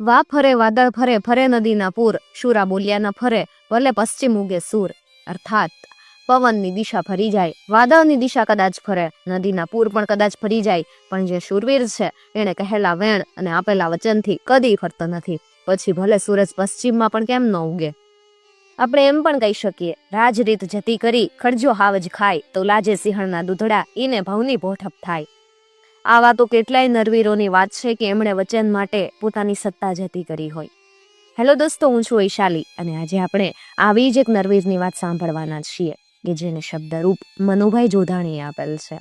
વા ફરે વાદળ ફરે ફરે નદીના પૂર. શુરા બોલ્યા ન ફરે ભલે પશ્ચિમ ઉગે સૂર. અર્થાત, પવનની દિશા ફરી જાય. વાદળની દિશા કદાચ ફરે, નદીના પૂર પણ કદાચ ફરી જાય. પણ જે શૂરવીર છે એણે કહેલા વેણ અને આપેલા વચનથી કદી ફરતો નથી. પછી ભલે સૂરજ પશ્ચિમમાં પણ કેમ ન ઉગે? આપણે એમ પણ કહી શકીએ, રાજરીત જતી કરી, ખડજો હાવજ ખાય, તો લાજે સિંહણના દૂધડા, ઈને ભવની ભોઠપ થાય. આવા તો કેટલાય નરવીરોની વાત છે કે એમણે વચન માટે પોતાની સત્તા જતી કરી હોય. હેલો દોસ્તો, હું છું વૈશાલી અને આજે આપણે આવી જ એક નરવીરની વાત સાંભળવાના છીએ કે જેને શબ્દરૂપ મનુભાઈ જોધાણીએ આપેલ છે.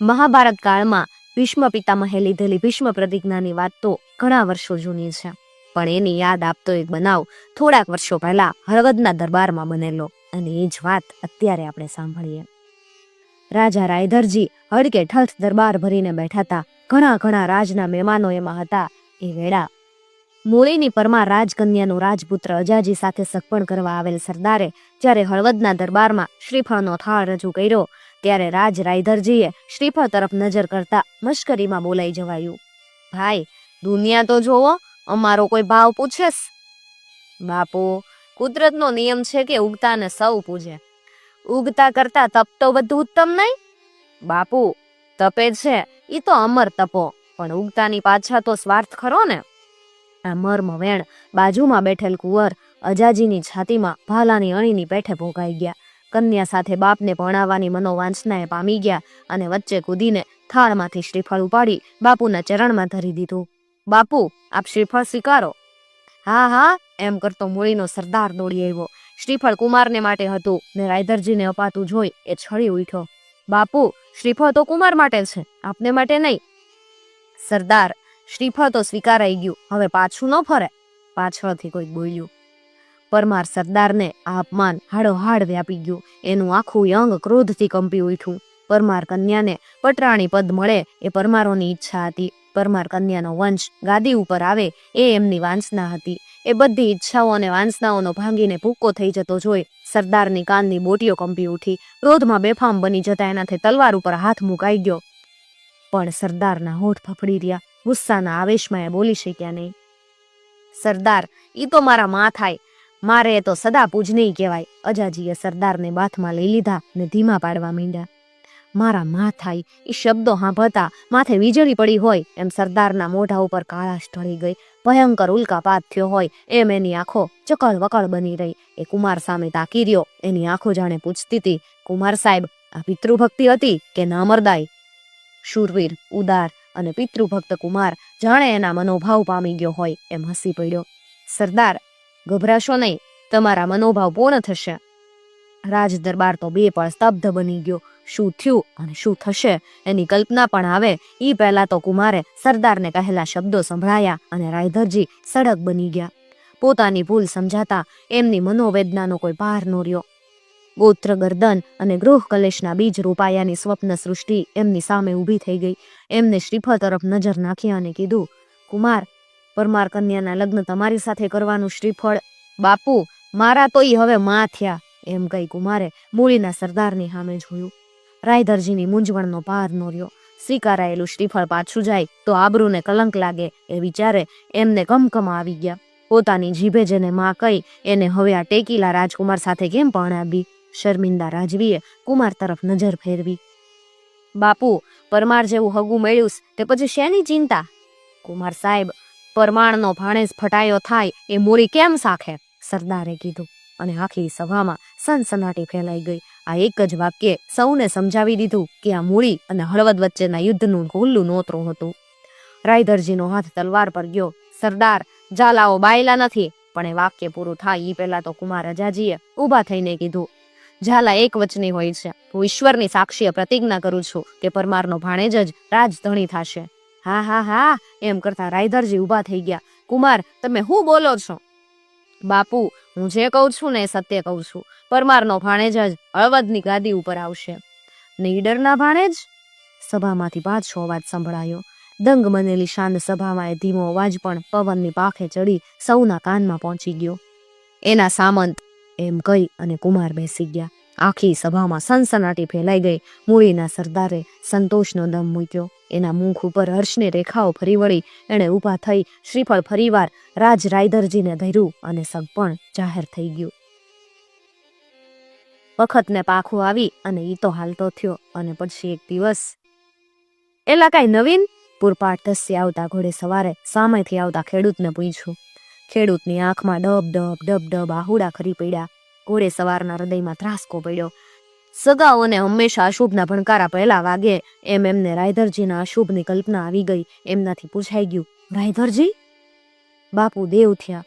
મહાભારત કાળમાં ભીષ્મ પિતામહે લીધેલી ભીષ્મ પ્રતિજ્ઞાની વાત તો ઘણા વર્ષો જૂની છે, પણ એની યાદ આપતો એક બનાવ થોડાક વર્ષો પહેલા હળવદના દરબારમાં બનેલો અને એ જ વાત અત્યારે આપણે સાંભળીએ. રાજા રાયધરજી હડકે ઠઠ દરબાર ભરીને બેઠા હતા ઘણા ઘણા રાજના મહેમાનો એમાં હતા એ વેળા. મૂળીની પરમાર રાજકન્યાનું રાજપુત્ર અજાજી સાથે સગપણ કરવા આવેલ સરદારે જ્યારે હળવદના દરબારમાં શ્રીફળનો થાળ રજૂ કર્યો, ત્યારે રાજ રાયધરજીએ શ્રીફળ તરફ નજર કરતા મશ્કરીમાં બોલાઈ જવાયું, ભાઈ, દુનિયા તો જોવો, અમારો કોઈ ભાવ પૂછેસ? બાપુ, કુદરતનો નિયમ છે કે ઉગતાને સૌ પૂજે ઉગતા કરતા તપ તો બધું ઉત્તમ નહીં? બાપુ, તપે છે એ તો અમર તપો, પણ ઉગતાની પાછા તો સ્વાર્થ ખરો ને? આ મર્મ વેણ બાજુમાં બેઠેલ કુંવર અજાજીની છાતીમાં ભાલાની અણીની પેઠે ભોગાઈ ગયા. કન્યા સાથે બાપને ભણાવવાની મનોવાંછનાએ પામી ગયા અને વચ્ચે કૂદીને થાળમાંથી શ્રીફળ ઉપાડી બાપુના ચરણમાં ધરી દીધું. બાપુ, આપ શ્રીફળ સ્વીકારો. હા હા, એમ કરતો મૂળીનો સરદાર દોડી આવ્યો. શ્રીફળ કુમારને માટે હતું. ને રાયધરજીને અપાતું જોઈ એ છળી ઉઠ્યો. બાપુ, શ્રીફળ તો કુમાર માટે છે, આપને માટે નહીં. સરદાર, શ્રીફળ તો સ્વીકારાઈ ગયું, હવે પાછું ન ફરે. પાછળથી કોઈ બોલ્યું. પરમાર સરદારને આ અપમાન હાડોહાડ વ્યાપી ગયું. એનું આખું યંગ ક્રોધથી કંપી ઉઠ્યું. પરમાર કન્યાને પટરાણી પદ મળે એ પરમારોની ઈચ્છા હતી. પરમાર કન્યાનો વંશ ગાદી ઉપર આવે એ એમની વાંસના હતી. એ બધી ઈચ્છાઓ અને વાંસનાઓનો ભાંગીને ભૂક્કો થઈ જતો જોઈ સરદારની કાનની બોટીઓ કંપી ઉઠી. ક્રોધમાં બેફામ બની જતા એનાથી તલવાર ઉપર હાથ મુકાઈ ગયો. પણ સરદારના હોઠ ફફડી રહ્યા. ગુસ્સાના આવેશમાં એ બોલી શક્યા નહીં. સરદાર, ઈ તો મારા માં થાય. મારે એ તો સદા પૂજનીય કહેવાય. અજાજીએ સરદારને બાથમાં લઈ લીધા ને ધીમા પાડવા માંડ્યા. મારા માં થાય એ શબ્દો સાંભળતા માથે વીજળી પડી હોય, એમ સરદારના મોઢા ઉપર કાળાશ ઢળી ગઈ. ભયંકર ઉલ્કાપાત થયો હોય, એમ એની આંખો ચકળ વકળ બની રહી. એ કુમાર સામે તાકી રહ્યો, એની આંખો જાણે પૂછતી હતી, કુમાર સાહેબ, આ પિતૃભક્તિ હતી કે નામરદાય? શૂરવીર, ઉદાર અને પિતૃભક્ત કુમાર જાણે એના મનોભાવ પામી ગયો હોય, એમ હસી પડ્યો. સરદાર, ગભરાશો નહીં, તમારા મનોભાવ પૂર્ણ થશે. રાજ દરબાર તો બે પણ સ્તબ્ધ બની ગયો. શું થયું અને શું થશે એની કલ્પના પણ આવે. એ પહેલા તો કુમારે સરદારને કહેલા શબ્દો સંભળાયા અને રાયધરજી સડક બની ગયા. પોતાની ભૂલ સમજાતા એમની મનોવેદનાનો કોઈ પાર ન ગોત્ર ગરદન અને ગૃહ કલેશના બીજ રૂપાયાની સ્વપ્ન સૃષ્ટિ એમની સામે ઊભી થઈ ગઈ. એમને શ્રીફળ તરફ નજર નાખી અને કીધું, કુમાર, પરમાર કન્યાના લગ્ન તમારી સાથે કરવાનું શ્રીફળ. બાપુ, મારા તો હવે માં થયા. એમ કહી કુમારે મૂળીના સરદારની સામે જોયું. રાયધરજીની મૂંઝવણનો પાર નો રહ્યો સ્વીકારાયેલું શ્રીફળ પાછું જાય તો આબરૂને કલંક લાગે એ વિચારે એમને કમકમ આવી ગયા. પોતાની જીભે જેને માં કહી એને હવે આ ટેકીલા રાજકુમાર સાથે કેમ પરણાવી? શર્મિંદા રાજવીએ કુમાર તરફ નજર ફેરવી. બાપુ, પરમાર જેવું હગું મળ્યું તે પછી શેની ચિંતા? કુમાર સાહેબ, પરમાણનો ભાણેજ ફટાયો થાય એ મોરી કેમ સાખે? સરદારે કીધું અને આખી સભામાં સનસનાટી ફેલાઈ ગઈ. આ એક જ વાક્ય સૌને સમજાવી દીધું કે આ મૂળી અને હળવદ વચ્ચેના યુદ્ધનું ખુલ્લું નોતરું હતું. રાયધરજીનો હાથ તલવાર પર ગયો. સરદાર જાલાઓ બાયલા નથી. પણ એ વાક્ય પૂરું થાય એ પહેલા તો કુમાર અજાજીએ ઊભા થઈને કીધું. ઝાલા એક વચની હોય છે. હું ઈશ્વરની સાક્ષીએ પ્રતિજ્ઞા કરું છું કે પરમારનો ભાણેજ જ રાજધણી થશે. હા હા હા, એમ કરતા રાયધરજી ઊભા થઈ ગયા. કુમાર, તમે હું બોલો છો? બાપુ હું જે કહું છું ને એ સત્ય કહું છું. પરમારનો ભાણેજ જ હળવદની ગાદી ઉપર આવશે. નીડરના ભાણેજ? સભામાંથી પાછો અવાજ સંભળાયો. દંગ બનેલી શાંત સભામાં એ ધીમો અવાજ પણ પવનની પાખે ચડી સૌના કાનમાં પહોંચી ગયો. એના સામંત એમ કહી અને કુમાર બેસી ગયા. આખી સભામાં સનસનાટી ફેલાઈ ગઈ. મૂળીના સરદારે સંતોષનો દમ મૂક્યો. એના મુખ ઉપર હર્ષની રેખાઓ ફરી વળી. એણે ઊભા થઈ શ્રીફળ ફરીવાર રાજ રાયદરજીને ધર્યું અને સગપણ જાહેર થઈ ગયું. વખતને પાખું આવી અને ઈ તો હાલતો થયો. અને પછી એક દિવસ એલા કાંઈ નવીન? પૂરપાટ ધસી આવતા ઘોડે સવારે સામેથી આવતા ખેડૂતને પૂછ્યું. ખેડૂતની આંખમાં ડબ ડબ ડબ ડબ આહુડા ખરી પડ્યા. ઘોડે સવારના હૃદયમાં ત્રાસકો પડ્યો. સગાઓને હંમેશા અશુભના ભણકારા પહેલા વાગે એમ એમને રાયધરજીના અશુભની કલ્પના આવી ગઈ. એમનાથી પૂછાઈ ગયું, રાયધરજી? બાપુ, દેવ થયા.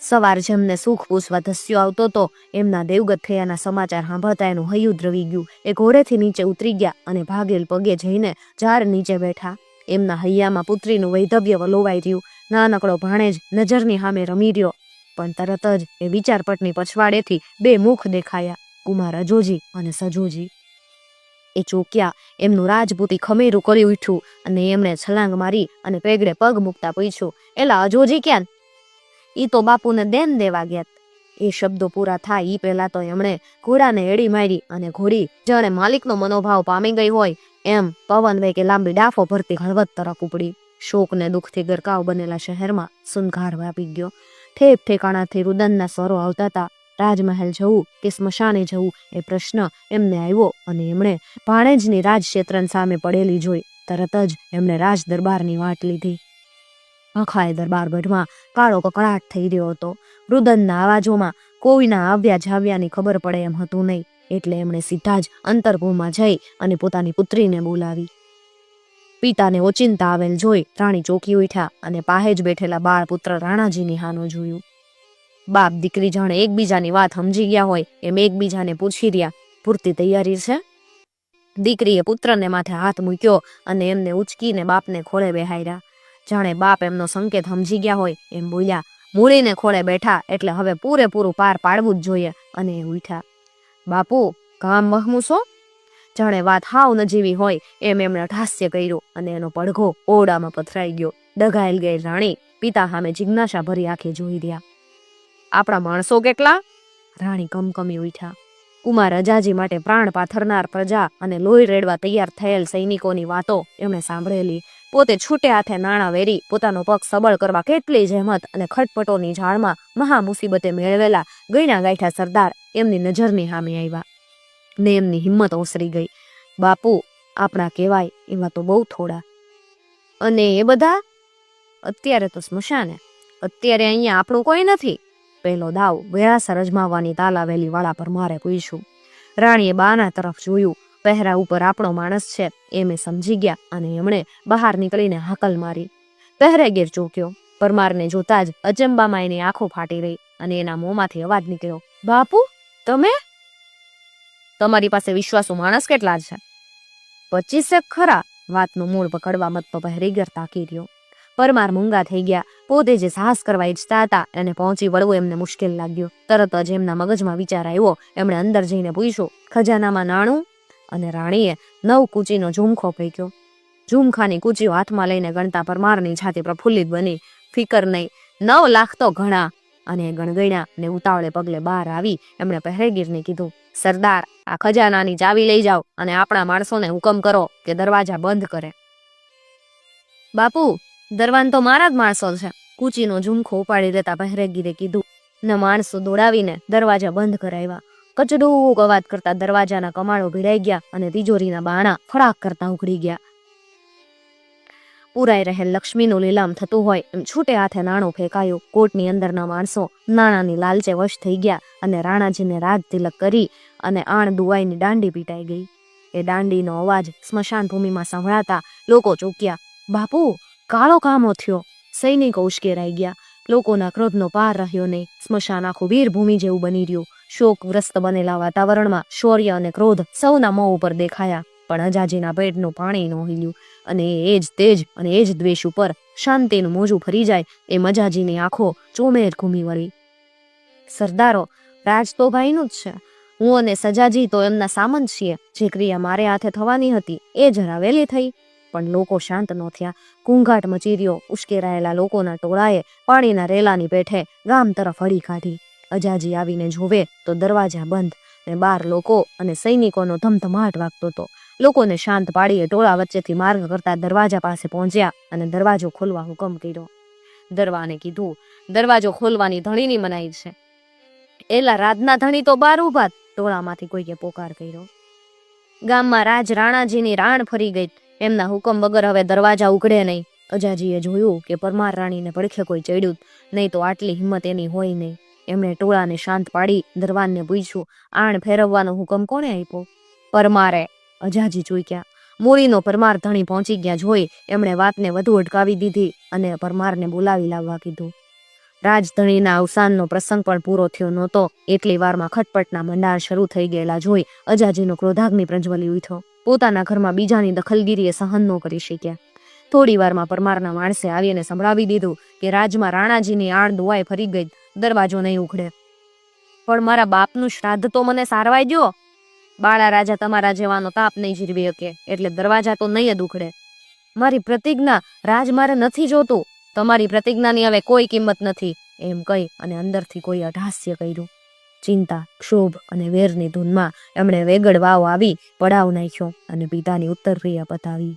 સવાર જેમને સુખ પૂછવા ધસ્યો આવતો તો એમના દેવગત થયાના સમાચાર સાંભળતા એનું હૈયું દ્રવી ગયું. એ ઘોડેથી નીચે ઉતરી ગયા અને ભાગેલ પગે જઈને ઝાડ નીચે બેઠા. એમના હૈયામાં પુત્રીનું વૈધવ્ય વલોવાઈ રહ્યું. નાનકડો ભાણેજ નજરની સામે રમી રહ્યો. પણ તરત જ એ વિચારપટની પછવાડેથી બે મુખ દેખાયા, કુમાર અજોજી અને સજોજી. એ ચોક્યા, એમનું રાજપૂતી ખમેરું કરી ઉઠ્યું અને એમણે છલાંગ મારી અને પેગડે પગ મૂકતા પૂછ્યું, એલા અજોજી ક્યાં? ઈ તો બાપુને દેન દેવા ગયા એ શબ્દો પૂરા થાય એ પહેલા તો એમણે ઘોડાને એડી મારી અને ઘોડી, જાણે માલિકનો મનોભાવ પામી ગઈ હોય, એમ પવન કે લાંબી ડાફો ભરતી હળવદ તરફ ઉપડી. શોક ને દુઃખથી ગરકાવ બનેલા શહેરમાં સુનઘાર વ્યાપી ગયો. ઠેક ઠેકાણાથી રુદનના સ્વરો આવતા હતા રાજમહેલ જવું કે સ્મશાને જવું એ પ્રશ્ન એમને આવ્યો અને એમણે ભાણેજની રાજક્ષેત્રન સામે પડેલી જોઈ. તરત જ એમણે રાજ દરબારની વાટ લીધી. આખાએ દરબાર ગઢમાં કાળો કકળાટ થઈ રહ્યો હતો. રુદનના અવાજોમાં કોઈના આવ્યા જાવ્યાની ખબર પડે એમ હતું નહીં. એટલે એમણે સીધા જ અંતરપુરમાં જઈ અને પોતાની પુત્રીને બોલાવી. પિતાને ઓચિંતા આવેલ જોઈ રાણી ચોકી ઉઠ્યા અને પાહે જ બેઠેલા બાળ પુત્ર રાણાજીની હાનો જોયું. બાપ દીકરી જાણે એકબીજાની વાત સમજી ગયા હોય એમ એકબીજાને પૂછી રહ્યા, પૂરતી તૈયારી છે? દીકરીએ પુત્રને માથે હાથ મૂક્યો અને એમને ઉચકીને બાપને ખોળે બેહાર્યા જાણે બાપ એમનો સંકેત સમજી ગયા હોય એમ બોલ્યા, મૂળીને ખોળે બેઠા એટલે હવે પૂરેપૂરું પાર પાડવું જ જોઈએ, અને એ ઉઠ્યા. બાપુ કામ મહમૂસો જાણે વાત હાવ નજીવી હોય એમ એમણે ઠાસ્ય કર્યું અને એનો પડઘો ઓરડામાં પથરાઈ ગયો. ડઘાયેલ ગયેલ રાણી પિતા સામે જિજ્ઞાસા ભરી આંખે જોઈ રહ્યા. આપણા માણસો કેટલા? રાણી કમકમી ઉઠ્યા. કુમાર અજાજી માટે પ્રાણ પાથરનાર પ્રજા અને લોહી રેડવા તૈયાર થયેલ સૈનિકોની વાતો એમણે સાંભળેલી. પોતે છૂટે હાથે નાણાં વેરી, પોતાનો પગ સબળ કરવા કેટલી જહેમત અને ખટપટોની ઝાડમાં મહા મુસીબતે મેળવેલા ગયણા ગાંઠા સરદાર એમની નજરની સામે આવ્યા. ને એમની હિંમત ઓસરી ગઈ. બાપુ, આપણા કહેવાય એવા તો બહુ થોડા. અને એ બધા? અત્યારે તો સ્મશાને. અત્યારે અહીંયા આપણું કોઈ નથી. પહેલો દાવ વેરાસર અજમાવવાની તાલાવેલી વાળા પર મારે પૂછ્યું રાણીએ બાના તરફ જોયું. પહેરા ઉપર આપણો માણસ છે. એ મેં સમજી ગયા અને એમણે બહાર નીકળીને હાકલ મારી. પહેરે ગેર ચોક્યો. પરમારને જોતા જ અચંબામાં એની આંખો ફાટી રહી અને એના મોંમાંથી અવાજ નીકળ્યો. બાપુ, તમે? તમારી પાસે વિશ્વાસુ માણસ કેટલા છે? પચીસેક ખરા વાતનું મૂળ પકડવા મત તો પહેરી ગર તાકી રહ્યો પરમાર મૂંગા થઈ ગયા. પોતે જે સાહસ કરવા ઈચ્છતા હતા એને પહોંચી વળવું એમને મુશ્કેલ લાગ્યું. તરત જ એમના મગજમાં વિચાર આવ્યો. એમણે અંદર જઈને પૂછ્યું, ખજાનામાં નાણું? અને રાણીએ નવ કૂચીનો ઝુમખો ફેંક્યો. ઝુમખાની કૂચીઓ હાથમાં લઈને ગણતા પરમારની છાતી પ્રફુલ્લિત બની. ફિકર નહીં, નવ લાખ તો ઘણા. અને ગણગણ્યા ને ઉતાવળે પગલે બહાર આવી એમણે પહેરેગીરને કીધું સરદાર, આ ખજાનાની ચાવી લઈ જાઓ અને આપણા માણસોને હુકમ કરો કે દરવાજા બંધ કરે. બાપુ, દરવાન તો મારા જ માણસો છે. કૂચીનો ઝુમખો ઉપાડી દેતા પહેરેગીરે કીધું, ને માણસો દોડાવીને દરવાજા બંધ કરાવ્યા. કચડુક અવાજ કરતા દરવાજાના કમાળો ભીડાઈ ગયા અને તિજોરીના બાણા ફળાક કરતા ઉઘડી ગયા. પુરાઈ રહેલ લક્ષ્મીનું લીલામ થતું હોય એમ છૂટે હાથે નાણું ફેંકાયું. કોર્ટની અંદરના માણસો નાણાંની લાલચે વશ થઈ ગયા અને રાણાજીને રાગ તિલક કરી અને આણ દુવાઈની દાંડી પીટાઈ ગઈ. એ દાંડીનો અવાજ સ્મશાન ભૂમિમાં સંભળાતા લોકો ચોક્યા. બાપુ, કાળો કામો થયો. સૈનિકો ઉશ્કેરાઈ ગયા. લોકોના ક્રોધનો પાર રહ્યો નહીં. સ્મશાન આખું વીરભૂમિ જેવું બની રહ્યું. શોકગ્રસ્ત બનેલા વાતાવરણમાં શૌર્ય અને ક્રોધ સૌના મોં ઉપર દેખાયા. પણ અજાજીના પેટનું પાણી ન હિલ્યું અને એ જ તેજ અને એ જ દ્વેષ ઉપર શાંતિનું મોજું ફરી જાય એ મજાજીની આંખો ચોમેર ઘૂમી વળી. સરદારો, રાજ તો ભાઈનું જ છે. હું અને સજાજી તો એમના સામંત છીએ. જે ક્રિયા મારે હાથે થવાની હતી એ જરા વહેલી થઈ. પણ લોકો શાંત ન થયા. ઘૂંઘાટ મચી ઉશ્કેરાયેલા લોકોના ટોળાએ પાણીના રેલાની પેઠે ગામ તરફ હળી કાઢી. અજાજી આવીને જોવે તો દરવાજા બંધ ને બાર લોકો અને સૈનિકોનો ધમધમાટ વાગતો હતો લોકોને શાંત પાડીએ ટોળા વચ્ચેથી માર્ગ કરતા દરવાજા પાસે પહોંચ્યા અને દરવાજો ખોલવા હુકમ કર્યો. દરવાને કીધું, દરવાજો ખોલવાની ધણીની મનાઈ છે. એલા રાજના ધણી તો બાર ઊભા ટોળામાંથી કોઈએ પોકાર કર્યો. ગામમાં રાજ રાણાજીની રાણ ફરી ગઈ. એમના હુકમ વગર હવે દરવાજા ઉઘડે નહીં. અજાજીએ જોયું કે પરમાર રાણીને પડખે કોઈ ચડ્યું નહીં તો આટલી હિંમત એની હોય નહીં. એમણે ટોળાને શાંત પાડી દરવાનને પૂછ્યું, આણ ફેરવવાનો હુકમ કોણે આપ્યો? પરમારે અજાજી ચૂક્યા મૂળીનો પરમાર ધણી પહોંચી ગયા જોઈ એમણે વાતને વધુ અટકાવી દીધી અને પરમારને બોલાવી લાવવા કીધું. રાજધણીના અવસાનનો પ્રસંગ પણ પૂરો થયો નહોતો. એટલી વારમાં ખટપટના મંડાર શરૂ થઈ ગયેલા જોઈ અજાજીનો ક્રોધાગ્નિ પ્રજ્વલી ઉઠ્યો. પોતાના ઘરમાં બીજાની દખલગીરીએ સહન ન કરી શક્યા. થોડી વારમાં પરમારના માણસે આવીને સંભળાવી દીધું કે રાજમાં રાણાજીની આણ દુવાએ ફરી ગઈ, દરવાજો નહીં ઉઘડે પણ મારા બાપનું શ્રાદ્ધ તો મને સારવાઈ દ્યો. બાળા રાજા તમારા જેવાનો તાપ નહીં જીરવી શકે, એટલે દરવાજા તો નહીં જ ઉખડે. મારી પ્રતિજ્ઞા રાજ મારે નથી જોતું. તમારી પ્રતિજ્ઞાની હવે કોઈ કિંમત નથી. એમ કહી અને અંદરથી કોઈ અઢાસ્ય કર્યું. ચિંતા, ક્ષોભ અને વેરની ધૂનમાં એમણે વેગળ વાવ આવી, પડાવ નાખ્યો અને પિતાની ઉત્તર ક્રિયા પતાવી.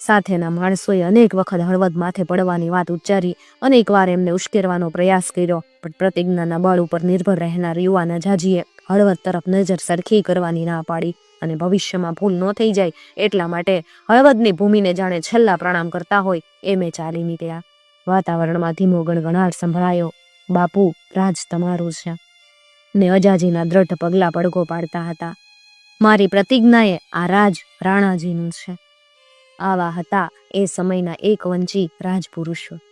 સાથેના માણસોએ અનેક વખત હળવદ માથે પડવાની વાત ઉચ્ચારી, અનેક વાર એમને ઉશ્કેરવાનો પ્રયાસ કર્યો, પણ પ્રતિજ્ઞાના બળ ઉપર નિર્ભર રહેનાર યુવાન અજાજીએ હળવદ તરફ નજર સરખી કરવાની ના પાડી અને ભવિષ્યમાં ભૂલ ન થઈ જાય એટલા માટે હળવદની ભૂમિને જાણે છેલ્લા પ્રણામ કરતા હોય એમે ચાલી નીકળ્યા. વાતાવરણમાં ધીમો ગણગણાટ સંભળાયો. બાપુ, રાજ તમારું છે. ને અજાજીના દ્રઢ પગલા પડઘો પાડતા હતા. મારી પ્રતિજ્ઞાએ આ રાજ રાણાજીનું છે. આવા હતા એ સમયના એક વંચી રાજપુરુષો.